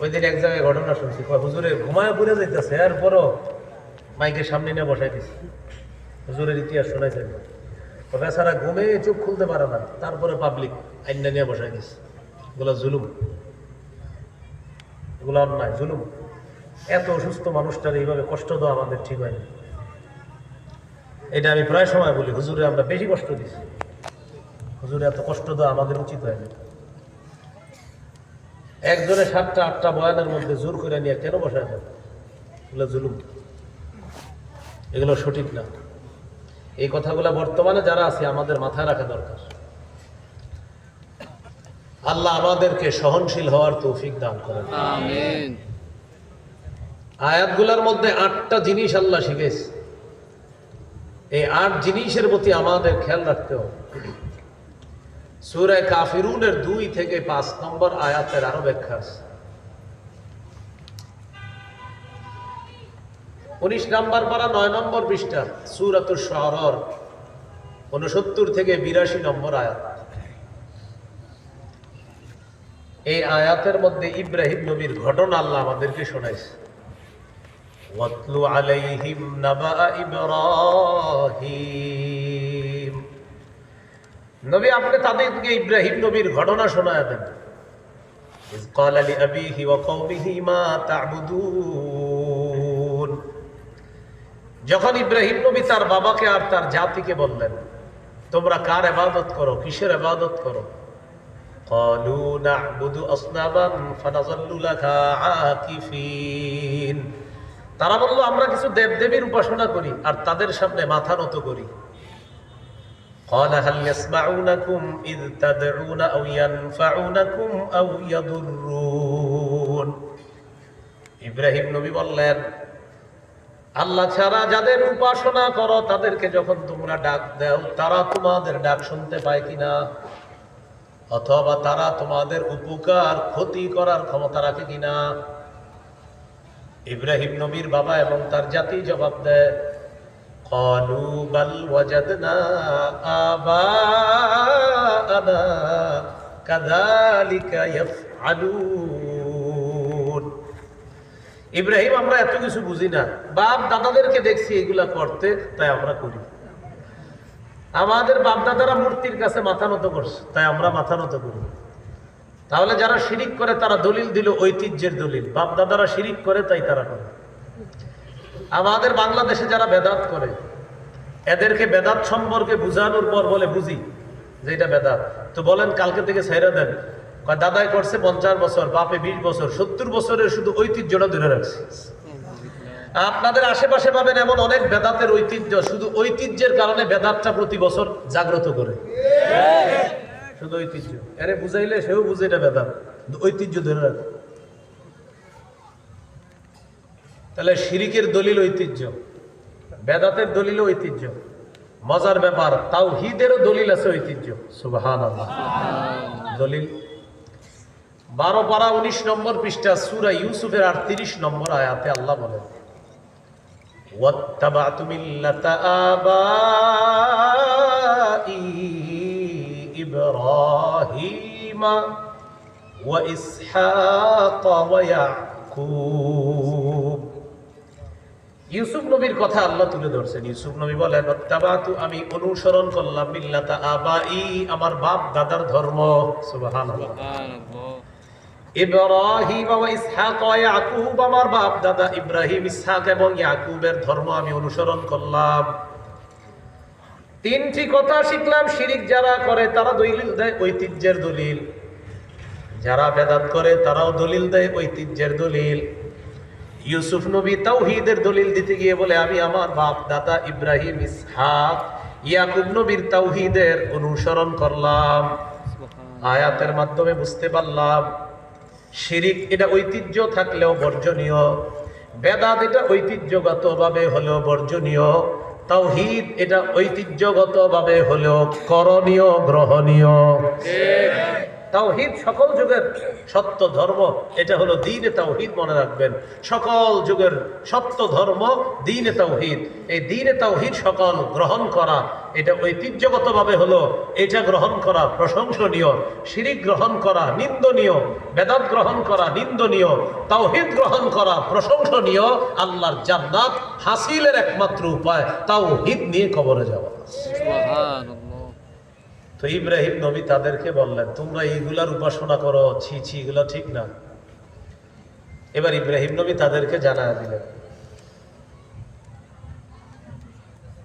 ওই দিন এক জায়গায় ঘটনা শুনছি। হুজুরে ঘুমায় পড়ে যাইতেছে, এরপরও মাইকের সামনে নিয়ে বসাই দিছে। হুজুরের ইতিহাস শোনাইছে বেচারা ঘুমে চোখ খুলতে পারে না, তারপরে পাবলিক আইনা নিয়ে বসাই দিছে। এগুলো জুলুম। এগুলো অন্যায় জুলুম। এত অসুস্থ মানুষটার এইভাবে কষ্ট দেওয়া আমাদের ঠিক হয়নি এটা আমি প্রায় সময় বলি, হুজুরে আমরা বেশি কষ্ট দিছি। হুজুরে এত কষ্ট দেওয়া আমাদের উচিত হয়নি একজনে সাতটা আটটা বয়ানের মধ্যে জোর করে নিয়ে কেন বসায় দেন এগুলো জুলুম। এগুলো সঠিক না। এই কথাগুলো বর্তমানে যারা আছে আমাদের মাথায় রাখা দরকার। আল্লাহ আমাদেরকে সহনশীল হওয়ার তৌফিক দান করেন। আমিন। আয়াতগুলোর মধ্যে আটটা জিনিস আল্লাহ শিখেছে। এই আট জিনিসের প্রতি আমাদের খেয়াল রাখতে হবে। সুরায় কাফিরুনের দুই থেকে পাঁচ নম্বর আয়াতের আরো ব্যাখ্যা আছে উনিশ নম্বর পারা নয় নম্বর পৃষ্ঠা সুরাতুর শহর উনসত্তর থেকে বিরাশি নম্বর আয়াত এই আয়াতের মধ্যে ইব্রাহিম নবীর ঘটনা আল্লাহ আমাদেরকে শোনাইছে واتل عليهم نبأ إبراهيم নবী আপনি তাদেরকে ইব্রাহিম নবীর ঘটনা শোনায় দেন إذ قال لأبيه وقومه ما تعبدون যখন ইব্রাহিম নবী তার বাবাকে আর তার জাতিকে বললেন তোমরা কার ইবাদত করো কিসের ইবাদত করো قالوا نعبد أصناما فنظل لها عاكفين তারা বলল আমরা কিছু দেবদেবীর উপাসনা করি আর তাদের সামনে মাথা নত করি قال هل يسمعونكم إذ تدعون أو ينفعونكم أو يضرون ইব্রাহিম নবী বললেন আল্লাহ ছাড়া যাদের উপাসনা করো তাদেরকে যখন তোমরা ডাক দাও তারা তোমাদের ডাক শুনতে পায় কিনা অথবা তারা তোমাদের উপকার ক্ষতি করার ক্ষমতা রাখে কিনা ইব্রাহিম নবীর বাবা এবং তার জাতি জবাব দেয় قالوا بل وجدنا آباءنا كذلك يفعلون ইব্রাহিম আমরা এত কিছু বুঝি না বাপ দাদাদেরকে দেখছি এগুলা করতে তাই আমরা করি আমাদের বাপ দাদারা মূর্তির কাছে মাথা নত করছে তাই আমরা মাথা নত করি তাহলে যারা শিরিক করে তারা দলিল দিল ঐতিহ্যের দলিল বাপ দাদারা শিরিক করে তাই তারা করে আমাদের বাংলাদেশে যারা বেদাত করে এদেরকে বেদাত সম্পর্কে বুঝানোর পর বলে বুঝি যে এটা বেদাত। তো বলেন কালকে থেকে ছেড়ে দেন। দাদাই করছে পঞ্চাশ বছর বাপে বিশ বছর সত্তর বছরের শুধু ঐতিহ্যটা ধরে রাখছে। আপনাদের আশেপাশে পাবেন এমন অনেক বেদাতের ঐতিহ্য শুধু ঐতিহ্যের কারণে বেদাতটা প্রতি বছর জাগ্রত করে। শুধু ঐতিহ্য। এরে বুঝাইলে সেও বুঝে এটা বেদাত। ঐতিহ্য ধরে রাখে। তাহলে শিরিকের দলিল ঐতিহ্য বেদাতের দলিল ঐতিহ্য মজার ব্যাপার তাও হিদেরও দলিল আছে ঐতিহ্য সুবাহান দলিল বারো পারা উনিশ নম্বর পৃষ্ঠা সুরা ইউসুফের আটত্রিশ নম্বর আয়াতে আল্লাহ বলেন واتبعت ملة آبائي إبراهيم وإسحاق ويعقوب ইউসুফ নবীর কথা আল্লাহ তুলে ধরছেন। ইউসুফ নবী বলেন "অত্তাবাতু আমি অনুসরণ করলাম মিল্লাতা আবাই আমার বাপ দাদার ধর্ম। সুবহানাল্লাহ। ইব্রাহিম ওয়া ইসহাক ওয়া ইয়াকুব আমার বাপ দাদা ইব্রাহিম ইসহাক এবং ইয়াকুবের ধর্ম আমি অনুসরণ করলাম। তিনটি কথা শিখলাম শিরিক যারা করে তারা দলিল দেয় ঐতিহ্যের দলিল। যারা বেদাত করে তারাও দলিল দেয় ঐতিহ্যের দলিল। ইউসুফ নবী তাওহীদের দলিল দিতে গিয়ে বলে আমি আমার বাপ দাদা ইব্রাহিম ইসহাক ইয়াকুব নবীর তাওহীদের অনুসরণ করলাম। আয়াতের মাধ্যমে বুঝতে পারলাম শিরিক এটা ঐতিহ্য থাকলেও বর্জনীয় বেদাত এটা ঐতিহ্যগতভাবে হলেও বর্জনীয় তাওহীদ এটা ঐতিহ্যগতভাবে হলেও করণীয় গ্রহণীয়। তাওহিদ সকল যুগের সত্য ধর্ম, এটা হলো দিনে তাওহিদ মনে রাখবেন। সকল যুগের সত্য ধর্ম দিনে তাওহিদ। এই দিনে তাওহিদ সকল গ্রহণ করা, এটা ঐতিহ্যগতভাবে হলো এটা গ্রহণ করা প্রশংসনীয় শিরিক গ্রহণ করা নিন্দনীয়, বেদাত গ্রহণ করা নিন্দনীয়, তাওহিদ গ্রহণ করা প্রশংসনীয়, আল্লাহর জান্নাত হাসিলের একমাত্র উপায়, তাওহিদ নিয়ে কবরে যাওয়া। তো ইব্রাহিম নবী তাদেরকে বললেন তোমরা এইগুলার উপাসনা করো ছি ছি এগুলো ঠিক না এবার ইব্রাহিম নবী তাদেরকে জানা দিলেন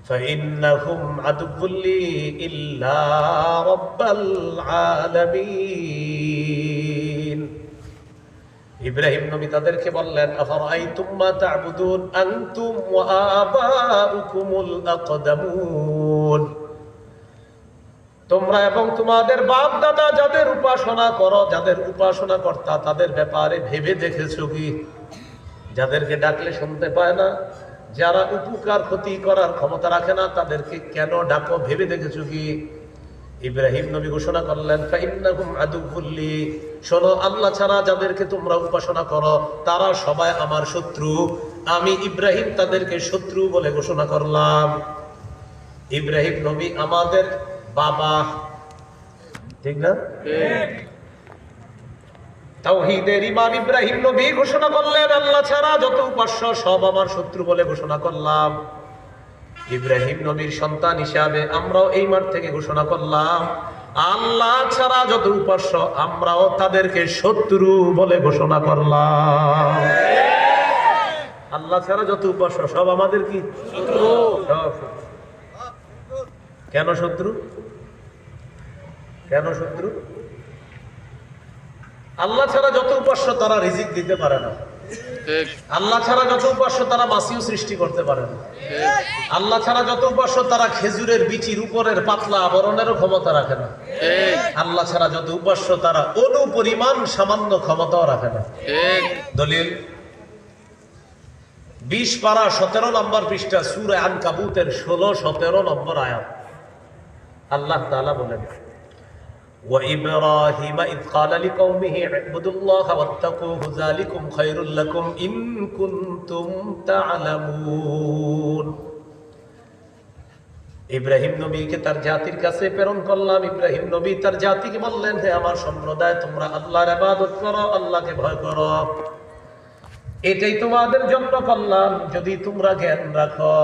فإنهم عدو لي إلا رب العالمين ইব্রাহিম নবী তাদেরকে বললেন আফারাইতুম মা তা'বুদুন আনতুম ওয়া আবাউকুমুল আকদামুন তোমরা এবং তোমাদের বাপ দাদা যাদের উপাসনা করো, যাদের উপাসনা কর্তা তাদের ব্যাপারে ভেবে দেখেছ কি? যাদেরকে ডাকলে শুনতে পায় না, যারা উপকার ক্ষতি করার ক্ষমতা রাখে না, তাদেরকে কেন ডাকো, ভেবে দেখেছ কি? ইব্রাহিম নবী ঘোষণা করলেন শোনো, আল্লাহ ছাড়া যাদেরকে তোমরা উপাসনা করো, তারা সবাই আমার শত্রু। আমি ইব্রাহিম তাদেরকে শত্রু বলে ঘোষণা করলাম। ইব্রাহিম নবী আমাদের বাবা। ঠিক না? তাওহীদের ইমাম ইব্রাহিম নবী ঘোষণা করলেন আল্লাহ ছাড়া যত উপাস্য সব আমার শত্রু বলে ঘোষণা করলাম। ইব্রাহিম নবীর সন্তান হিসাবে আমরাও এই মাঠ থেকে ঘোষণা করলাম আল্লাহ ছাড়া যত উপাস্য আমরাও তাদেরকে শত্রু বলে ঘোষণা করলাম। আল্লাহ ছাড়া যত উপাস্য সব আমাদের কি? শত্রু। কেন শত্রু? কেন শত্রু? আল্লাহ ছাড়া যত উপাস্য তারা রিজিক দিতে পারে না। আল্লাহ ছাড়া যত উপাস্য তারা মাসিও সৃষ্টি করতে পারে না। আল্লাহ ছাড়া যত উপাস্য তারা খেজুরের বিচির উপরের পাতলা আবরণেরও ক্ষমতা রাখে না। আল্লাহ ছাড়া যত উপাস্য তারা অনু পরিমাণ সামান্য ক্ষমতাও রাখে না। দলিল বিশ পারা সতেরো নম্বর পৃষ্ঠা সুর আন কাবুতের ষোলো সতেরো নম্বর আয়াত। আল্লাহ তাআলা বলেন وإبراهيم إذ قال لقومه اعبدوا الله واتقوه ذلكم خير لكم إن كنتم تعلمون ইব্রাহিম নবীকে তার জাতির কাছে প্রেরণ করলাম ইব্রাহিম নবী তার জাতিকে বললেন হে আমার সম্প্রদায় তোমরা আল্লাহর ইবাদত করো আল্লাহকে ভয় করো এটাই তোমাদের জন্য করলাম যদি তোমরা জ্ঞান রাখো